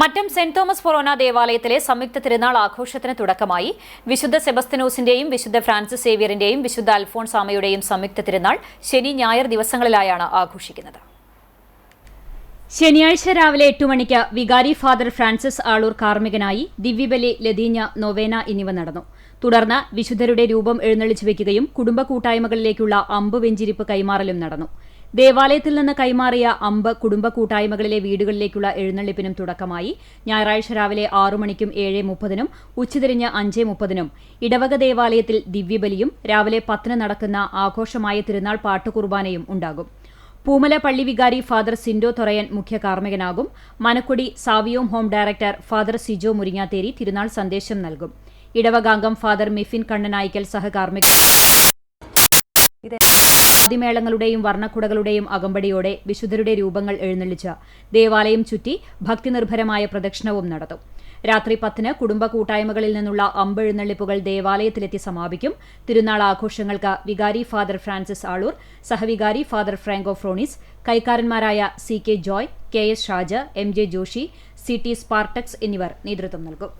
Mattam saint Thomas ഫൊറോന ദേവാലയത്തിലെ സംയുക്ത തിരുനാൾ ആഘോഷത്തിന് തുടക്കമായി. വിശുദ്ധ സെബസ്തനോസിന്റെയും വിശുദ്ധ ഫ്രാൻസിസ് സേവിയറിന്റെയും വിശുദ്ധ അൽഫോൺസാമയുടെയും സംയുക്ത തിരുനാൾ ശനി ഞായർ ദിവസങ്ങളിലായാണ് ആഘോഷിക്കുന്നത്. ശനിയാഴ്ച രാവിലെ എട്ട് മണിക്ക് വികാരി ഫാദർ ഫ്രാൻസിസ് ആളൂർ കാർമ്മികനായി ദിവ്യബലി ലതീഞ്ഞ നൊവേന എന്നിവ നടന്നു. തുടർന്ന് വിശുദ്ധരുടെ രൂപം എഴുന്നള്ളിച്ചു വയ്ക്കുകയും കുടുംബ കൂട്ടായ്മകളിലേക്കുള്ള അമ്പ് വെഞ്ചിരിപ്പ് കൈമാറലും നടന്നു. ദേവാലയത്തിൽ നിന്ന് കൈമാറിയ അമ്പ് കുടുംബ കൂട്ടായ്മകളിലെ വീടുകളിലേക്കുള്ള എഴുന്നള്ളിപ്പിനും തുടക്കമായി. ഞായറാഴ്ച രാവിലെ ആറു മണിക്കും ഏഴ് മുപ്പതിനും ഉച്ചതിരിഞ്ഞ് അഞ്ച് മുപ്പതിനും. ഇടവക ദേവാലയത്തിൽ ദിവ്യബലിയും രാവിലെ പത്തിന് നടക്കുന്ന ആഘോഷമായ തിരുനാൾ പാട്ടുകുർബാനയും ഉണ്ടാകും. പൂമല പള്ളി വികാരി ഫാദർ സിൻഡോ തൊറയൻ മുഖ്യ കാർമ്മികനാകും. Manakkudy Savio home director father Sijo Muringatheri തിരുനാൾ സന്ദേശം നൽകും. ഇടവകാംഗം ഫാദർ മിഫിൻ കണ്ണനായിക്കൽ സഹകാർമ്മിക വാദ്യമേളങ്ങളുടെയും വർണക്കുടകളുടെയും അകമ്പടിയോടെ വിശുദ്ധരുടെ രൂപങ്ങൾ എഴുന്നള്ളിച്ച് ദേവാലയം ചുറ്റി ഭക്തിനിർഭരമായ പ്രദക്ഷിണവും നടത്തും. രാത്രി പത്തിന് കുടുംബ കൂട്ടായ്മകളിൽ നിന്നുള്ള അമ്പെഴുന്നള്ളിപ്പുകൾ ദേവാലയത്തിലെത്തി സമാപിക്കും. തിരുനാൾ ആഘോഷങ്ങൾക്ക് വികാരി ഫാദർ ഫ്രാൻസിസ് ആളൂർ സഹവികാരി father Franco ഫ്രോണിസ് കൈക്കാരന്മാരായ C K Joy K S Shaja M J Joshi C T Spartacus എന്നിവർ നേതൃത്വം നൽകും.